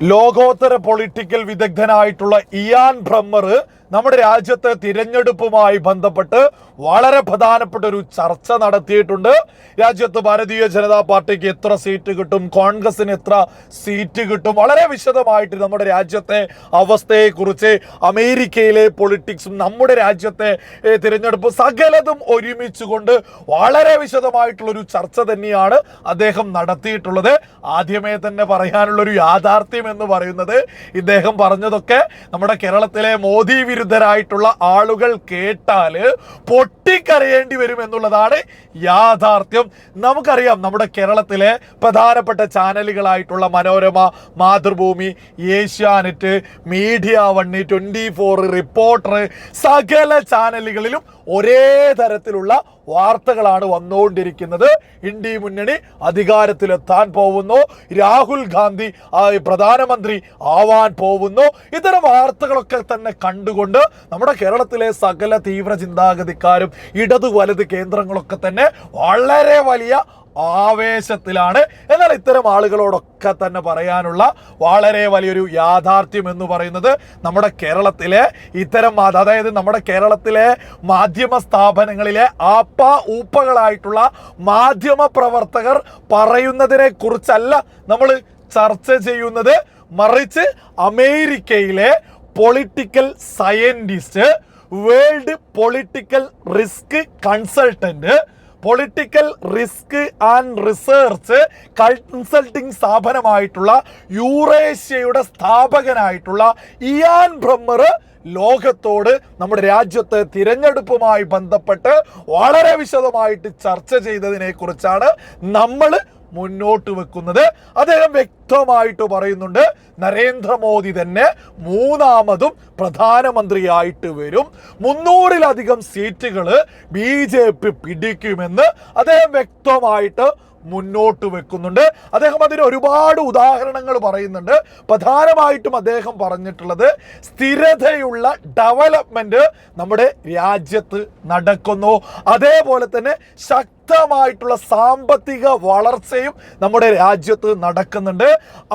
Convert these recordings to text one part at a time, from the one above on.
ലോകോത്തര political വിദഗ്ധനായിട്ടുള്ള Ian ബ്രമ്മർ നമ്മുടെ രാജ്യത്തെ തിരഞ്ഞെടുപ്പുമായി ബന്ധപ്പെട്ട് വളരെ പ്രധാനപ്പെട്ട ഒരു ചർച്ച നടത്തിയിട്ടുണ്ട്. രാജ്യത്ത് ഭാരതീയ ജനതാ പാർട്ടിക്ക് എത്ര സീറ്റ് കിട്ടും? കോൺഗ്രസിന് എത്ര സീറ്റ് കിട്ടും? വളരെ വിശദമായിട്ട് നമ്മുടെ രാജ്യത്തെ അവസ്ഥയെക്കുറിച്ച് അമേരിക്കയിലെ പൊളിറ്റിക്സും നമ്മുടെ രാജ്യത്തെ തിരഞ്ഞെടുപ്പ് സകലതും ഒരുമിച്ച് കൊണ്ട് വളരെ വിശദമായിട്ടുള്ളൊരു ചർച്ച തന്നെയാണ് അദ്ദേഹം നടത്തിയിട്ടുള്ളത്. ആദ്യമേ തന്നെ പറയാനുള്ളൊരു യാഥാർത്ഥ്യം എന്ന് പറയുന്നത് ഇദ്ദേഹം പറഞ്ഞതൊക്കെ നമ്മുടെ കേരളത്തിലെ മോദി വിരുദ്ധരായിട്ടുള്ള ആളുകൾ കേട്ടാൽ പൊട്ടിക്കരയേണ്ടി വരും എന്നുള്ളതാണ് യാഥാർത്ഥ്യം. നമുക്കറിയാം നമ്മുടെ കേരളത്തിലെ പ്രധാനപ്പെട്ട ചാനലുകളായിട്ടുള്ള മനോരമ മാതൃഭൂമി ഏഷ്യാനെറ്റ് മീഡിയ വണ്ണി ട്വന്റി ഫോർ റിപ്പോർട്ടർ സകല ചാനലുകളിലും ഒരേ തരത്തിലുള്ള വാർത്തകളാണ് വന്നുകൊണ്ടിരിക്കുന്നത്. ഇന്ത്യ മുന്നണി അധികാരത്തിലെത്താൻ പോകുന്നു. രാഹുൽ ഗാന്ധി പ്രധാനമന്ത്രി ആവാൻ പോകുന്നു. ഇത്തരം വാർത്തകളൊക്കെ തന്നെ കണ്ടുകൊണ്ട് നമ്മുടെ കേരളത്തിലെ സകല തീവ്ര ചിന്താഗതിക്കാരും ഇടതു വലത് കേന്ദ്രങ്ങളൊക്കെ തന്നെ വളരെ വലിയ ആവേശത്തിലാണ്. എന്നാൽ ഇത്തരം ആളുകളോടൊക്കെ തന്നെ പറയാനുള്ള വളരെ വലിയൊരു യാഥാർത്ഥ്യം എന്ന് പറയുന്നത് നമ്മുടെ കേരളത്തിലെ ഇത്തരം അതായത് നമ്മുടെ കേരളത്തിലെ മാധ്യമ സ്ഥാപനങ്ങളിലെ ആപ്പ ഊപ്പകളായിട്ടുള്ള മാധ്യമ പ്രവർത്തകർ പറയുന്നതിനെ കുറിച്ചല്ല നമ്മൾ ചർച്ച ചെയ്യുന്നത്. മറിച്ച് അമേരിക്കയിലെ political scientist world political risk consultant political risk and research consulting സ്ഥാപനമായിട്ടുള്ള യൂറേഷ്യയുടെ സ്ഥാപകനായിട്ടുള്ള ഇയാൻ ബ്രമ്മർ ലോകത്തോട് നമ്മുടെ രാജ്യത്ത് തിരഞ്ഞെടുപ്പുമായി ബന്ധപ്പെട്ട് വളരെ വിശദമായിട്ട് ചർച്ച ചെയ്തതിനെ കുറിച്ചാണ് നമ്മൾ മുന്നോട്ട് വെക്കുന്നത്. അദ്ദേഹം വ്യക്തമായിട്ട് പറയുന്നുണ്ട് നരേന്ദ്രമോദി തന്നെ മൂന്നാമതും പ്രധാനമന്ത്രിയായിട്ട് വരും. മുന്നൂറിലധികം സീറ്റുകൾ ബി ജെ പി പിടിക്കുമെന്ന് അദ്ദേഹം വ്യക്തമായിട്ട് മുന്നോട്ട് വെക്കുന്നുണ്ട്. അദ്ദേഹം അതിന് ഒരുപാട് ഉദാഹരണങ്ങൾ പറയുന്നുണ്ട്. പ്രധാനമായിട്ടും അദ്ദേഹം പറഞ്ഞിട്ടുള്ളത് സ്ഥിരതയുള്ള ഡെവലപ്മെന്റ് നമ്മുടെ രാജ്യത്ത് നടക്കുന്നു. അതേപോലെ തന്നെ ശക്തമായിട്ടുള്ള സാമ്പത്തിക വളർച്ചയും നമ്മുടെ രാജ്യത്ത് നടക്കുന്നുണ്ട്.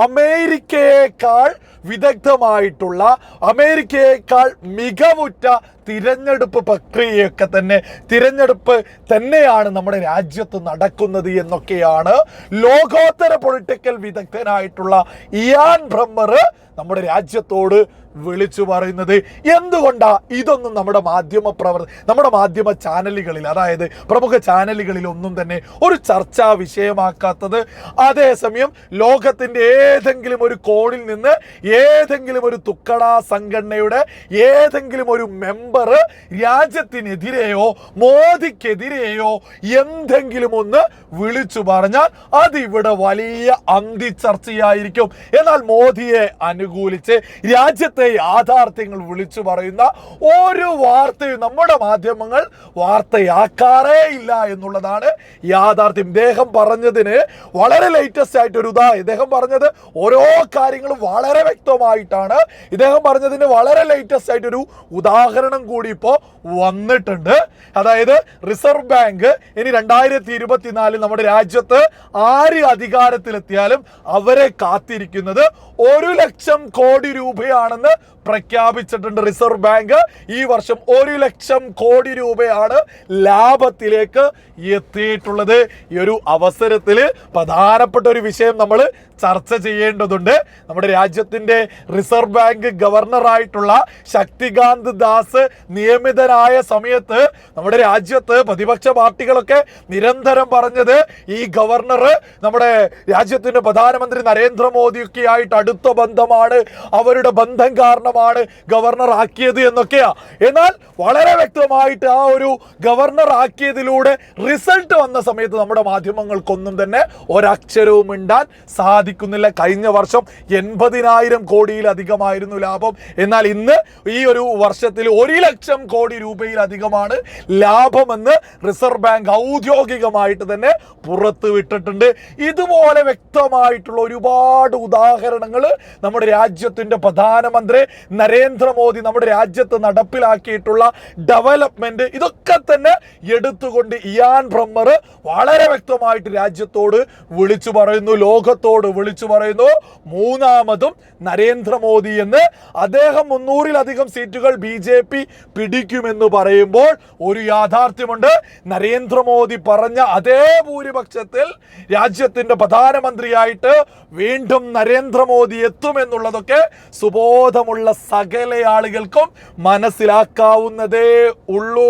അമേരിക്കയേക്കാൾ വിദഗ്ധമായിട്ടുള്ള അമേരിക്കയേക്കാൾ മികവുറ്റ തിരഞ്ഞെടുപ്പ് പ്രക്രിയയൊക്കെ തന്നെ തിരഞ്ഞെടുപ്പ് തന്നെയാണ് നമ്മുടെ രാജ്യത്ത് നടക്കുന്നത് എന്നൊക്കെയാണ് ലോകോത്തര പൊളിറ്റിക്കൽ വിദഗ്ധനായിട്ടുള്ള ഇയാൻ ബ്രമ്മർ നമ്മുടെ രാജ്യത്തോട് വിളിച്ചു പറയുന്നത് എന്തുകൊണ്ടാ? ഇതൊന്നും നമ്മുടെ മാധ്യമ പ്രവർ നമ്മുടെ മാധ്യമ ചാനലുകളിൽ അതായത് പ്രമുഖ ചാനലുകളിൽ ഒന്നും തന്നെ ഒരു ചർച്ചാ വിഷയമാക്കാത്തത്. അതേസമയം ലോകത്തിന്റെ ഏതെങ്കിലും ഒരു കോണിൽ നിന്ന് ഏതെങ്കിലും ഒരു തുക്കട സംഘടനയുടെ ഏതെങ്കിലും ഒരു മെമ്പർ രാജ്യത്തിനെതിരെയോ മോദിക്കെതിരെയോ എന്തെങ്കിലും ഒന്ന് വിളിച്ചു പറഞ്ഞാൽ അതിവിടെ വലിയ അന്തി ചർച്ചയായിരിക്കും എന്നാൽ മോദിയെ അനുകൂലിച്ച് രാജ്യത്തെ യാഥാർത്ഥ്യങ്ങൾ വിളിച്ചു പറയുന്ന ഒരു വാർത്തയും നമ്മുടെ മാധ്യമങ്ങൾ വാർത്തയാക്കാറേ ഇല്ല എന്നുള്ളതാണ് യാഥാർത്ഥ്യം. ഇദ്ദേഹം പറഞ്ഞതിന് വളരെ ലേറ്റസ്റ്റ് ആയിട്ട് ഒരു ഉദാഹരണം ഇദ്ദേഹം പറഞ്ഞത് ഓരോ കാര്യങ്ങളും വളരെ വ്യക്തമായിട്ടാണ്. ഇദ്ദേഹം പറഞ്ഞതിന് വളരെ ലേറ്റസ്റ്റ് ആയിട്ടൊരു ഉദാഹരണം കൂടി ഇപ്പോൾ വന്നിട്ടുണ്ട്. അതായത് റിസർവ് ബാങ്ക് ഇനി രണ്ടായിരത്തി ഇരുപത്തിനാലിൽ നമ്മുടെ രാജ്യത്ത് ആര് അധികാരത്തിലെത്തിയാലും അവരെ കാത്തിരിക്കുന്നത് ഒരു ലക്ഷം കോടി രൂപയാണെന്ന് പ്രഖ്യാപിച്ചിട്ടുണ്ട് റിസർവ് ബാങ്ക്. ഈ വർഷം ഒരു ലക്ഷം കോടി രൂപയാണ് ലാഭത്തിലേക്ക് എത്തിയിട്ടുള്ളത്. ഈ ഒരു അവസരത്തിൽ പ്രധാനപ്പെട്ട ഒരു വിഷയം നമ്മൾ ചർച്ച ചെയ്യേണ്ടതുണ്ട്. നമ്മുടെ രാജ്യത്തിന്റെ റിസർവ് ബാങ്ക് ഗവർണറായിട്ടുള്ള ശക്തികാന്ത് ദാസ് നിയമിതനായ സമയത്ത് നമ്മുടെ രാജ്യത്ത് പ്രതിപക്ഷ പാർട്ടികളൊക്കെ നിരന്തരം പറഞ്ഞത് ഈ ഗവർണർ നമ്മുടെ രാജ്യത്തിന്റെ പ്രധാനമന്ത്രി നരേന്ദ്രമോദിയൊക്കെ ആയിട്ട് അടുത്ത ബന്ധമാണ്. അവരുടെ ബന്ധം കാരണമാണ് ഗവർണർ ആക്കിയത് എന്നൊക്കെയാ. എന്നാൽ വളരെ വ്യക്തമായിട്ട് ആ ഒരു ഗവർണർ ആക്കിയതിലൂടെ റിസൾട്ട് വന്ന സമയത്ത് നമ്മുടെ മാധ്യമങ്ങൾക്കൊന്നും തന്നെ ഒരക്ഷരവും മിണ്ടാൻ സാധിക്കുന്നില്ല. കഴിഞ്ഞ വർഷം എൺപതിനായിരം കോടിയിലധികമായിരുന്നു ലാഭം. എന്നാൽ ഇന്ന് ഈ ഒരു വർഷത്തിൽ ഒരു ലക്ഷം കോടി രൂപയിലധികമാണ് ലാഭമെന്ന് റിസർവ് ബാങ്ക് ഔദ്യോഗികമായിട്ട് തന്നെ പുറത്തു വിട്ടിട്ടുണ്ട്. ഇതുപോലെ വ്യക്തമായിട്ടുള്ള ഒരുപാട് ഉദാഹരണങ്ങൾ നമ്മുടെ രാജ്യത്തിന്റെ പ്രധാനമന്ത്രി നരേന്ദ്രമോദി നമ്മുടെ രാജ്യത്ത് നടപ്പിലാക്കിയിട്ടുള്ള ഡെവലപ്മെന്റ് ഇതൊക്കെ തന്നെ എടുത്തുകൊണ്ട് ഇയാൻ ബ്രഹ്മർ വളരെ വ്യക്തമായിട്ട് രാജ്യത്തോട് വിളിച്ചു പറയുന്നു ലോകത്തോട് വിളിച്ചു പറയുന്നു. മൂന്നാമതും നരേന്ദ്രമോദി എന്ന് അദ്ദേഹം മുന്നൂറിലധികം സീറ്റുകൾ ബി ജെ പി പിടിക്കുമെന്ന് പറയുമ്പോൾ ഒരു യാഥാർത്ഥ്യമുണ്ട്. നരേന്ദ്രമോദി പറഞ്ഞ അതേ ഭൂരിപക്ഷത്തിൽ രാജ്യത്തിന്റെ പ്രധാനമന്ത്രിയായിട്ട് വീണ്ടും നരേന്ദ്രമോദി എത്തുമെന്നുള്ളതൊക്കെ സുബോധമുള്ള സകല ആളുകൾക്കും മനസ്സിലാക്കാവുന്നതേ ഉള്ളൂ.